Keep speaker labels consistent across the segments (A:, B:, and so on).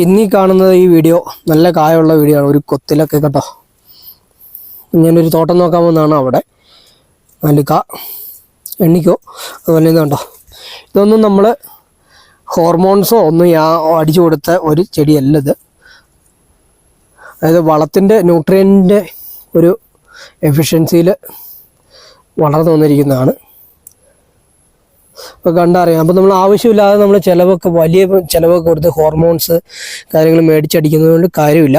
A: പിന്നെ കാണുന്നത് ഈ വീഡിയോ നല്ല കായുള്ള വീഡിയോ ആണ്. ഒരു കൊത്തിലൊക്കെ കേട്ടോ. ഞാനൊരു തോട്ടം നോക്കാൻ വന്നതാണ് അവിടെ. നല്ലിക്ക എണ്ണിക്കോ? അതുപോലെ കണ്ടോ? ഇതൊന്നും നമ്മൾ ഹോർമോൺസോ ഒന്നും യാ അടിച്ചു കൊടുത്ത ഒരു ചെടിയല്ല ഇത്. അതായത് വളത്തിന്റെ ന്യൂട്രിയന്റെ ഒരു എഫിഷ്യൻസിയിൽ വളർന്നു വന്നിരിക്കുന്നതാണ്. ഇപ്പോൾ കണ്ടറിയാം. അപ്പം നമ്മൾ ആവശ്യമില്ലാതെ നമ്മൾ ചിലവൊക്കെ വലിയ ചിലവൊക്കെ കൊടുത്ത് ഹോർമോൺസ് കാര്യങ്ങൾ മേടിച്ചടിക്കുന്നത് കൊണ്ട് കാര്യമില്ല.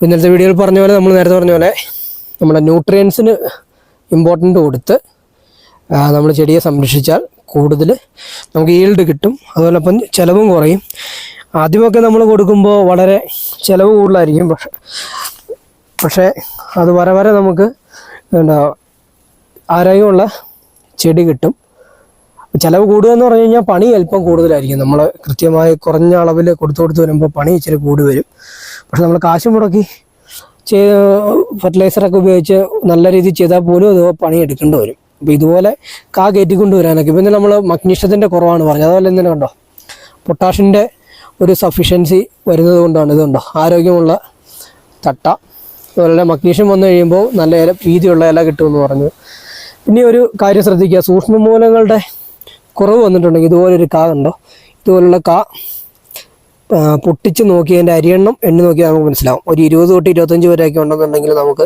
A: ഇന്നലത്തെ വീഡിയോയിൽ പറഞ്ഞ പോലെ നമ്മൾ നേരത്തെ പറഞ്ഞ പോലെ നമ്മുടെ ന്യൂട്രിയൻസിന് ഇമ്പോർട്ടന്റ് കൊടുത്ത് നമ്മൾ ചെടിയെ സംരക്ഷിച്ചാൽ കൂടുതൽ നമുക്ക് ഈൽഡ് കിട്ടും. അതോടൊപ്പം ചിലവും കുറയും. ആദ്യമൊക്കെ നമ്മൾ കൊടുക്കുമ്പോൾ വളരെ ചിലവ് കൂടുതലായിരിക്കും. പക്ഷെ പക്ഷേ അത് വരെ വരെ നമുക്ക് എന്താ ആരോഗ്യമുള്ള ചെടി കിട്ടും. ചിലവ് കൂടുക എന്ന് പറഞ്ഞു കഴിഞ്ഞാൽ പണി അല്പം കൂടുതലായിരിക്കും. നമ്മൾ കൃത്യമായി കുറഞ്ഞ അളവിൽ കൊടുത്തു കൊടുത്ത് വരുമ്പോൾ പണി ഇച്ചിരി കൂടി വരും പക്ഷെ നമ്മൾ കാശ് മുടക്കി ചെയ്ത് ഫെർട്ടിലൈസറൊക്കെ ഉപയോഗിച്ച് നല്ല രീതിയിൽ ചെയ്താൽ പോലും അത് പണി എടുക്കേണ്ടി വരും. അപ്പോൾ ഇതുപോലെ കാ കയറ്റിക്കൊണ്ട് വരാനൊക്കെ. പിന്നെ നമ്മൾ മഗ്നീഷ്യത്തിന്റെ കുറവാണ് പറഞ്ഞത്. അതുപോലെ തന്നെ കണ്ടോ? പൊട്ടാഷിന്റെ ഒരു സഫിഷ്യൻസി വരുന്നത് കൊണ്ടാണ്. ഇതുണ്ടോ ആരോഗ്യമുള്ള തട്ട. അതുപോലെ മഗ്നീഷ്യം വന്നു കഴിയുമ്പോൾ നല്ല ഇല വീതിയുള്ള ഇല കിട്ടുമെന്ന് പറഞ്ഞു. പിന്നെ ഒരു കാര്യം ശ്രദ്ധിക്കുക. സൂക്ഷ്മമൂലങ്ങളുടെ കുറവ് വന്നിട്ടുണ്ടെങ്കിൽ ഇതുപോലൊരു കാ ഉണ്ടോ ഇതുപോലുള്ള കാ പൊട്ടിച്ച് നോക്കി അതിന്റെ അരിയെണ്ണം എണ്ണി നോക്കിയാൽ നമുക്ക് മനസ്സിലാവും. ഒരു ഇരുപത് തൊട്ട് ഇരുപത്തഞ്ച് വരെയൊക്കെ ഉണ്ടെന്നുണ്ടെങ്കിൽ നമുക്ക്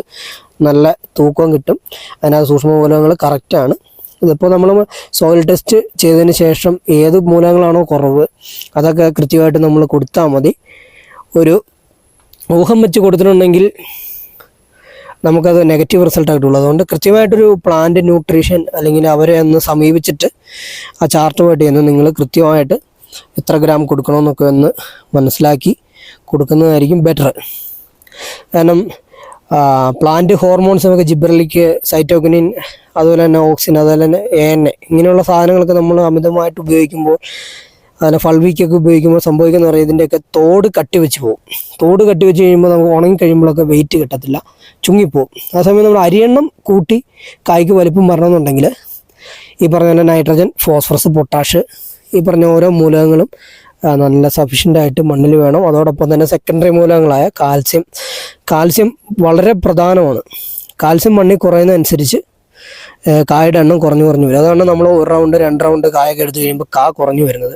A: നല്ല തൂക്കം കിട്ടും. അതിനകത്ത് സൂക്ഷ്മ മൂലകങ്ങൾ കറക്റ്റാണ് ഇതിപ്പോൾ നമ്മൾ സോയിൽ ടെസ്റ്റ് ചെയ്തതിന് ശേഷം ഏത് മൂലകങ്ങളാണോ കുറവ് അതൊക്കെ കൃത്യമായിട്ട് നമ്മൾ കൊടുത്താൽ മതി. ഒരു ഊഹം വെച്ച് കൊടുത്തിട്ടുണ്ടെങ്കിൽ നമുക്കത് നെഗറ്റീവ് റിസൾട്ട് കിട്ടുള്ളൂ അതുകൊണ്ട് കൃത്യമായിട്ടൊരു പ്ലാന്റ് ന്യൂട്രീഷൻ അല്ലെങ്കിൽ അവരെ ഒന്ന് സമീപിച്ചിട്ട് ആ ചാർട്ടുമായിട്ട് ചെന്ന് നിങ്ങൾ കൃത്യമായിട്ട് എത്ര ഗ്രാം കൊടുക്കണമെന്നൊക്കെ ഒന്ന് മനസ്സിലാക്കി കൊടുക്കുന്നതായിരിക്കും ബെറ്റർ കാരണം പ്ലാന്റ് ഹോർമോൺസ് നമുക്ക് ജിബ്രലിക്ക് സൈറ്റോക്കിനിൻ അതുപോലെ തന്നെ ഓക്സിൻ അതുപോലെ തന്നെ എ എൻ എ ഇങ്ങനെയുള്ള സാധനങ്ങളൊക്കെ നമ്മൾ അമിതമായിട്ട് ഉപയോഗിക്കുമ്പോൾ അതിനെ ഫൾവിക്കൊക്കെ ഉപയോഗിക്കുമ്പോൾ സംഭവിക്കുന്ന പറയുക ഇതിന്റെയൊക്കെ തോട് കട്ടി വെച്ച് പോകും തോട് കട്ടി വെച്ച് കഴിയുമ്പോൾ നമുക്ക് ഉണങ്ങി കഴിയുമ്പോഴൊക്കെ വെയിറ്റ് കിട്ടത്തില്ല ചുങ്ങിപ്പോവും. ആ സമയം നമ്മൾ അരിയെണ്ണം കൂട്ടി കായ്ക്ക് വലിപ്പം വരണമെന്നുണ്ടെങ്കിൽ ഈ പറഞ്ഞ പോലെ നൈട്രജൻ ഫോസ്ഫറസ് പൊട്ടാഷ് ഈ പറഞ്ഞ ഓരോ മൂലകങ്ങളും നല്ല സഫീഷ്യന്റ് ആയിട്ട് മണ്ണിൽ വേണം. അതോടൊപ്പം തന്നെ സെക്കൻഡറി മൂലകങ്ങളായ കാൽസ്യം കാൽസ്യം വളരെ പ്രധാനമാണ്. കാൽസ്യം മണ്ണിൽ കുറയുന്നതനുസരിച്ച് കായുടെ എണ്ണം കുറഞ്ഞു കുറഞ്ഞു വരും. അതാണ് നമ്മൾ ഒരു റൗണ്ട് രണ്ട് റൗണ്ട് കായൊക്കെ എടുത്തു കഴിയുമ്പോൾ കാ കുറഞ്ഞു വരുന്നത്.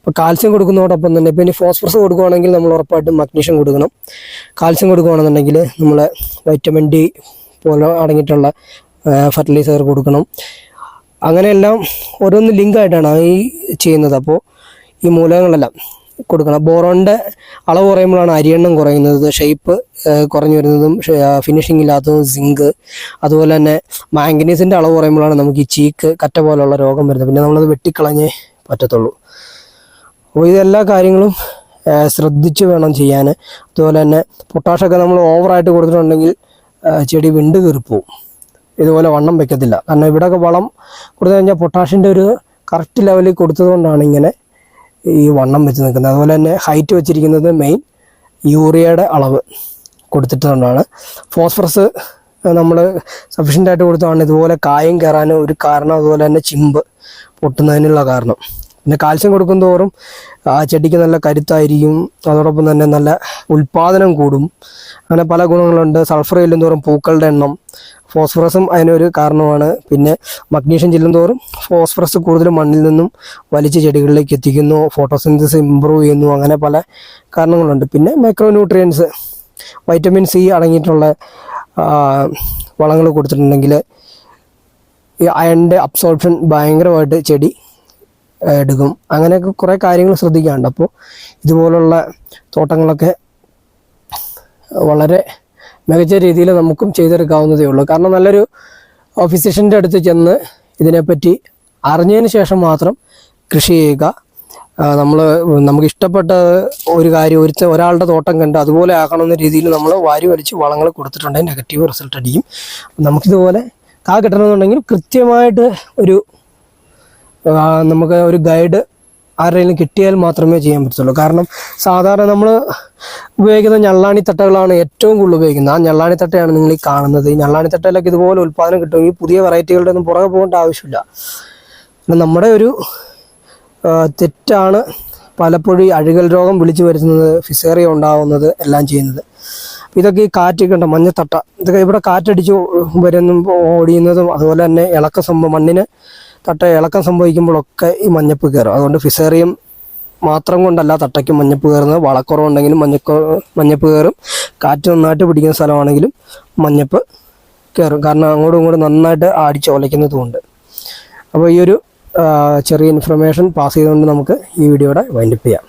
A: അപ്പോൾ കാൽസ്യം കൊടുക്കുന്നതോടൊപ്പം തന്നെ പിന്നെ ഫോസ്ഫറസ് കൊടുക്കുകയാണെങ്കിൽ നമ്മൾ ഉറപ്പായിട്ടും മഗ്നീഷ്യം കൊടുക്കണം. കാൽസ്യം കൊടുക്കുകയാണെന്നുണ്ടെങ്കിൽ നമ്മൾ വൈറ്റമിൻ ഡി പോലെ അടങ്ങിയിട്ടുള്ള ഫെർട്ടിലൈസർ കൊടുക്കണം. അങ്ങനെയെല്ലാം ഓരോന്ന് ലിങ്കായിട്ടാണ് ഈ ചെയ്യുന്നത്. അപ്പോൾ ഈ മൂലകങ്ങളെല്ലാം കൊടുക്കണം. ബോറോണിന്റെ അളവ് കുറയുമ്പോഴാണ് അരിയെണ്ണം കുറയുന്നത് ഷേപ്പ് കുറഞ്ഞു വരുന്നതും ഫിനിഷിംഗ് ഇല്ലാത്തതും സിങ്ക് അതുപോലെ തന്നെ മാംഗനീസിന്റെ അളവ് കുറയുമ്പോഴാണ് നമുക്ക് ഈ ചീക്ക് കറ്റ പോലുള്ള രോഗം വരുന്നത്. പിന്നെ നമ്മളത് വെട്ടിക്കളഞ്ഞേ പറ്റത്തുള്ളൂ. അപ്പോൾ ഇതെല്ലാ കാര്യങ്ങളും ശ്രദ്ധിച്ച് വേണം ചെയ്യാൻ അതുപോലെ തന്നെ പൊട്ടാഷൊക്കെ നമ്മൾ ഓവറായിട്ട് കൊടുത്തിട്ടുണ്ടെങ്കിൽ ചെടി വിണ്ട് കീറിപ്പോവും. ഇതുപോലെ വണ്ണം വെക്കത്തില്ല. കാരണം ഇവിടെയൊക്കെ വളം കൊടുത്തു കഴിഞ്ഞാൽ പൊട്ടാഷിന്റെ ഒരു കറക്റ്റ് ലെവലിൽ കൊടുത്തതുകൊണ്ടാണ് ഇങ്ങനെ ഈ വണ്ണം വെച്ച് നിൽക്കുന്നത്. അതുപോലെ തന്നെ ഹൈറ്റ് വെച്ചിരിക്കുന്നത് മെയിൻ യൂറിയയുടെ അളവ് കൊടുത്തിട്ടുകൊണ്ടാണ് ഫോസ്ഫറസ് നമ്മൾ സഫീഷ്യന്റ് ആയിട്ട് കൊടുത്തതാണ്. ഇതുപോലെ കായം കയറാനും ഒരു കാരണം. അതുപോലെ തന്നെ ചിമ്പ് പൊട്ടുന്നതിനുള്ള കാരണം. പിന്നെ കാൽസ്യം കൊടുക്കും തോറും ആ ചെടിക്ക് നല്ല കരുത്തായിരിക്കും. അതോടൊപ്പം തന്നെ നല്ല ഉൽപാദനം കൂടും. അങ്ങനെ പല ഗുണങ്ങളുണ്ട്. സൾഫർ ചെല്ലും തോറും പൂക്കളുടെ എണ്ണം ഫോസ്ഫറസും അതിനൊരു കാരണമാണ്. പിന്നെ മഗ്നീഷ്യം ചെല്ലും തോറും ഫോസ്ഫറസ് കൂടുതൽ മണ്ണിൽ നിന്നും വലിച്ച് ചെടികളിലേക്ക് എത്തിക്കുന്നു. ഫോട്ടോസിന്തസിസ് ഇമ്പ്രൂവ് ചെയ്യുന്നു. അങ്ങനെ പല കാരണങ്ങളുണ്ട്. പിന്നെ മൈക്രോ ന്യൂട്രിയൻസ് വൈറ്റമിൻ സി അടങ്ങിയിട്ടുള്ള വളങ്ങൾ കൊടുത്തിട്ടുണ്ടെങ്കിൽ ഈ അയണിന്റെ അബ്സോർപ്ഷൻ ഭയങ്കരമായിട്ട് ചെടി എടുക്കും. അങ്ങനെയൊക്കെ കുറേ കാര്യങ്ങൾ ശ്രദ്ധിക്കാറുണ്ട് അപ്പോൾ ഇതുപോലുള്ള തോട്ടങ്ങളൊക്കെ വളരെ മികച്ച രീതിയിൽ നമുക്കും ചെയ്തെടുക്കാവുന്നതേ ഉള്ളൂ. കാരണം നല്ലൊരു ഓഫീസിഷ്യന്റെ അടുത്ത് ചെന്ന് ഇതിനെപ്പറ്റി അറിഞ്ഞതിന് ശേഷം മാത്രം കൃഷി ചെയ്യുക. നമ്മൾ നമുക്ക് ഇഷ്ടപ്പെട്ട ഒരു കാര്യം ഒരു ഒരാളുടെ തോട്ടം കണ്ട് അതുപോലെ ആക്കണമെന്ന രീതിയിൽ നമ്മൾ വാരി വലിച്ച് വളങ്ങൾ കൊടുത്തിട്ടുണ്ടെങ്കിൽ നെഗറ്റീവ് റിസൾട്ട് അടിക്കും. നമുക്കിതുപോലെ കാ കിട്ടണമെന്നുണ്ടെങ്കിൽ കൃത്യമായിട്ട് ഒരു നമുക്ക് ഒരു ഗൈഡ് ആരുടെയും കിട്ടിയാൽ മാത്രമേ ചെയ്യാൻ പറ്റത്തുള്ളൂ. കാരണം സാധാരണ നമ്മൾ ഉപയോഗിക്കുന്ന ഞള്ളാണി തട്ടകളാണ് ഏറ്റവും കൂടുതൽ ഉപയോഗിക്കുന്നത്. ആ ഞള്ളാണി തട്ടയാണ് നിങ്ങൾ ഈ കാണുന്നത്. ഈ ഞള്ളാണി തട്ടയിലൊക്കെ ഇതുപോലെ ഉൽപ്പാദനം ഈ പുതിയ വെറൈറ്റികളുടെ ഒന്നും പുറകെ പോകേണ്ട ആവശ്യമില്ല. നമ്മുടെ ഒരു തെറ്റാണ് പലപ്പോഴും ഈ അഴുകൽ രോഗം വിളിച്ചു വരുത്തുന്നത് ഫിസേറിയ ഉണ്ടാവുന്നത് എല്ലാം ചെയ്യുന്നത്. ഇതൊക്കെ ഈ കാറ്റൊക്കെ ഉണ്ട് മഞ്ഞത്തട്ട ഇതൊക്കെ ഇവിടെ കാറ്റടിച്ച് വരുന്നതും ഓടിയുന്നതും അതുപോലെ തന്നെ ഇളക്ക സംഭവം മണ്ണിന് തട്ട ഇളക്കം സംഭവിക്കുമ്പോഴൊക്കെ ഈ മഞ്ഞപ്പ് കയറും. അതുകൊണ്ട് ഫിസേറിയം മാത്രം കൊണ്ടല്ല തട്ടയ്ക്ക് മഞ്ഞപ്പ് കയറുന്നത്. വളക്കുറവുണ്ടെങ്കിലും മഞ്ഞക്കോ മഞ്ഞപ്പ് കയറും. കാറ്റ് നന്നായിട്ട് പിടിക്കുന്ന സ്ഥലമാണെങ്കിലും മഞ്ഞപ്പ് കയറും. കാരണം അങ്ങോട്ടും ഇങ്ങോട്ടും നന്നായിട്ട് ആടിച്ച് ഒലയ്ക്കുന്നതുകൊണ്ട് അപ്പോൾ ഈ ഒരു ചെറിയ ഇൻഫർമേഷൻ പാസ് ചെയ്തുകൊണ്ട് നമുക്ക് ഈ വീഡിയോയുടെ വൈൻഡപ്പ് ചെയ്യാം.